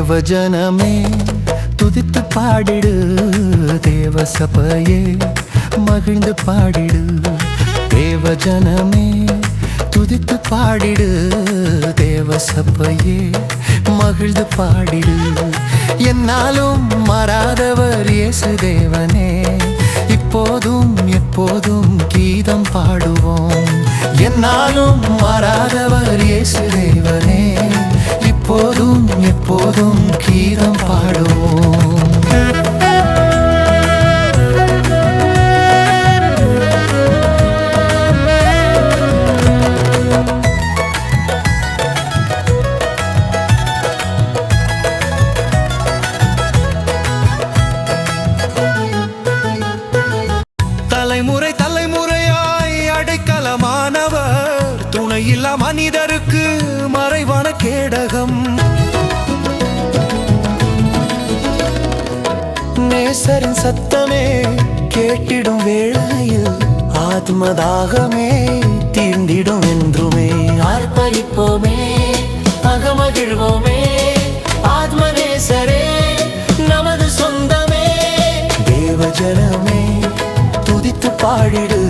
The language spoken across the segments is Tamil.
தேவஜனமே துதித்து பாடிடு தேவ சபையே மகிழ்ந்து பாடிடு. தேவஜனமே துதித்து பாடிடு தேவ சபையே மகிழ்ந்து பாடிடு. என்னாலும் மாறாதவர் இயேசு தேவனே இப்போதும் எப்போதும் கீதம் பாடுவோம். என்னாலும் மாறாதவர் இயேசு நேசரின் சத்தமே கேட்டிடும் வேளையில் ஆத்மதாகமே தீர்ந்திடும் என்றுமே. ஆர்ப்பரிப்போமே அகமகிழ்வோமே ஆத்மநேசரே நமது சொந்தமே. தேவஜனமே துதித்து பாடிடு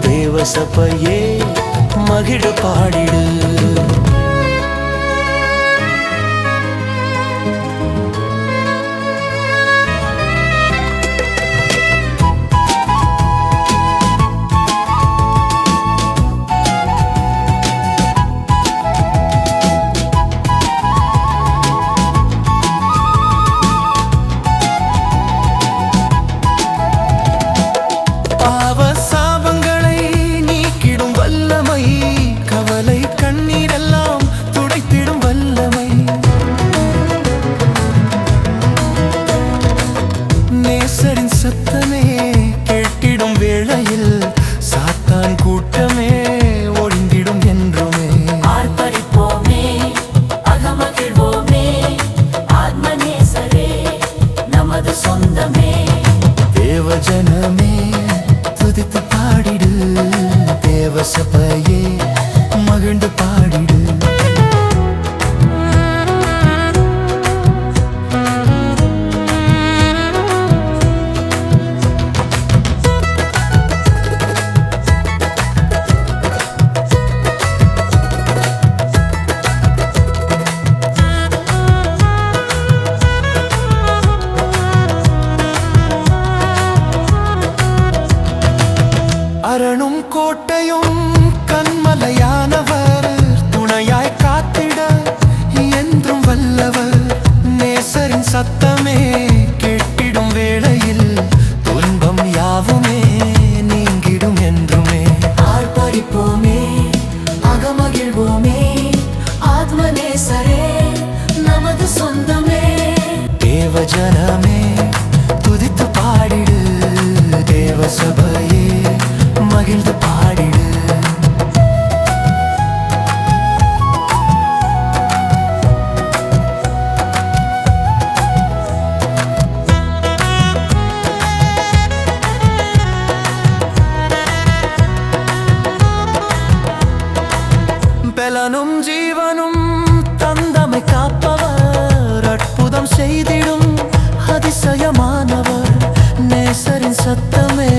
தேவ சபையே மகிழ பாடிடு. நேசரின் அரணும் கோட்டையும் பலனும் ஜீவனும் தந்தமை காப்பவர் அற்புதம் செய்திடும் அதிசயமானவர் நேசரின் சத்தமே